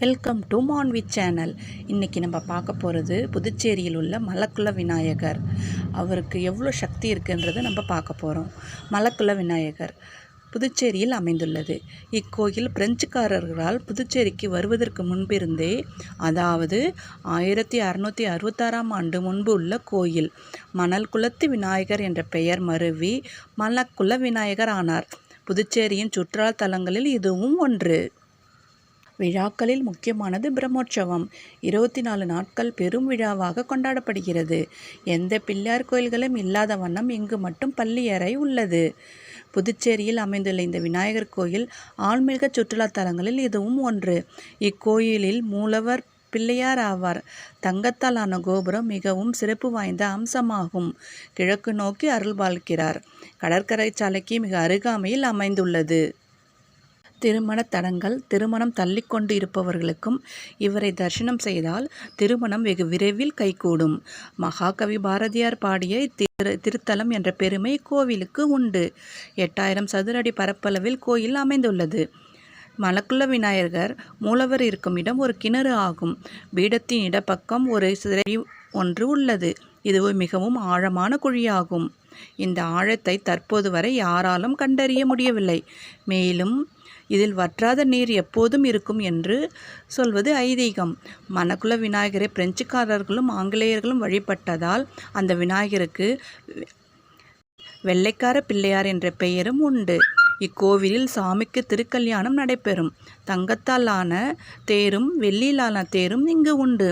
Welcome to மான்வித் channel இன்றைக்கி நம்ம பார்க்க போகிறது புதுச்சேரியில் உள்ள மலக்குள விநாயகர். அவருக்கு எவ்வளோ சக்தி இருக்குன்றதை நம்ம பார்க்க போகிறோம் மலக்குள விநாயகர் புதுச்சேரியில் அமைந்துள்ளது. இக்கோயில் பிரெஞ்சுக்காரர்களால் புதுச்சேரிக்கு வருவதற்கு முன்பிருந்தே அதாவது ஆயிரத்தி அறநூற்றி அறுபத்தாறாம் ஆண்டு முன்பு உள்ள கோயில். மணல் குலத்து விநாயகர் என்ற பெயர் மருவி மலக்குள விநாயகர் ஆனார். புதுச்சேரியின் சுற்றுலா தலங்களில் இதுவும் ஒன்று. விழாக்களில் முக்கியமானது பிரம்மோற்சவம். இருபத்தி நாலு நாட்கள் பெரும் விழாவாக கொண்டாடப்படுகிறது. எந்த பிள்ளையார் கோயில்களும் இல்லாத வண்ணம் இங்கு மட்டும் பள்ளியறை உள்ளது. புதுச்சேரியில் அமைந்துள்ள இந்த விநாயகர் கோயில் ஆன்மீக சுற்றுலா தலங்களில் இதுவும் ஒன்று. இக்கோயிலில் மூலவர் பிள்ளையார் ஆவார். தங்கத்தாலான கோபுரம் மிகவும் சிறப்பு வாய்ந்த அம்சமாகும். கிழக்கு நோக்கி அருள்பாலிக்கிறார். கடற்கரை சாலைக்கு மிக அருகாமையில் அமைந்துள்ளது. திருமண தடங்கள் திருமணம் தள்ளிக்கொண்டு இருப்பவர்களுக்கும் இவரை தரிசனம் செய்தால் திருமணம் வெகு விரைவில் கைகூடும். மகாகவி பாரதியார் பாடிய திரு திருத்தலம் என்ற பெருமை கோவிலுக்கு உண்டு. எட்டாயிரம் சதுரடி பரப்பளவில் கோயில் அமைந்துள்ளது. மலக்குள்ள விநாயகர் மூலவர் இருக்கும் இடம் ஒரு கிணறு ஆகும். பீடத்தின் இடப்பக்கம் ஒரு சிறை ஒன்று உள்ளது. இது மிகவும் ஆழமான குழியாகும். இந்த ஆழத்தை தற்போது வரை யாராலும் கண்டறிய முடியவில்லை. மேலும் இதில் வற்றாத நீர் எப்போதும் இருக்கும் என்று சொல்வது ஐதீகம். மணக்குள விநாயகரை பிரெஞ்சுக்காரர்களும் ஆங்கிலேயர்களும் வழிபட்டதால் அந்த விநாயகருக்கு வெள்ளைக்கார பிள்ளையார் என்ற பெயரும் உண்டு. இக்கோவிலில் சாமிக்கு திருக்கல்யாணம் நடைபெறும். தங்கத்தால் ஆன தேரும் வெள்ளியிலான தேரும் இங்கு உண்டு.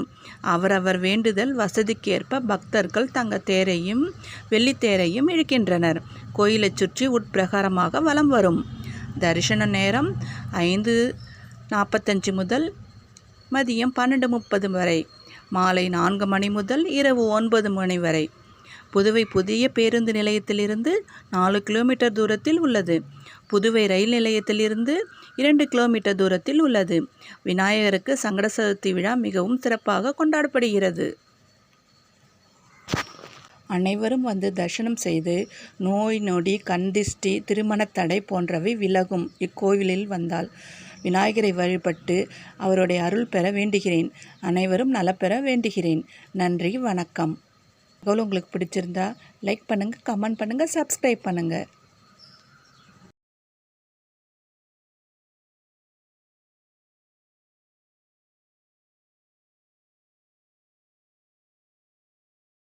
அவரவர் வேண்டுதல் வசதிக்கேற்ப பக்தர்கள் தங்க தேரையும் வெள்ளித்தேரையும் இழுக்கின்றனர். கோயிலைச் சுற்றி உட்பிரகாரமாக வலம் வரும். தரிசன நேரம் ஐந்து நாற்பத்தஞ்சு முதல் மதியம் பன்னெண்டு முப்பது வரை மாலை நான்கு மணி முதல் இரவு ஒன்பது மணி வரை. புதுவை புதிய பேருந்து நிலையத்திலிருந்து நாலு கிலோமீட்டர் தூரத்தில் உள்ளது. புதுவை ரயில் நிலையத்திலிருந்து இரண்டு கிலோமீட்டர் தூரத்தில் உள்ளது. விநாயகருக்கு சங்கட சதுர்த்தி விழா மிகவும் சிறப்பாக கொண்டாடப்படுகிறது. அனைவரும் வந்து தரிசனம் செய்து நோய் நொடி கந்திஷ்டி திருமணத் தடை போன்றவை விலகும். இக்கோவிலில் வந்தால் விநாயகரை வழிபட்டு அவருடைய அருள் பெற வேண்டுகிறேன். அனைவரும் நலப்பெற வேண்டுகிறேன். நன்றி வணக்கம். தகவல் உங்களுக்கு பிடிச்சிருந்தா லைக் பண்ணுங்கள் கமெண்ட் பண்ணுங்கள் சப்ஸ்கிரைப் பண்ணுங்கள்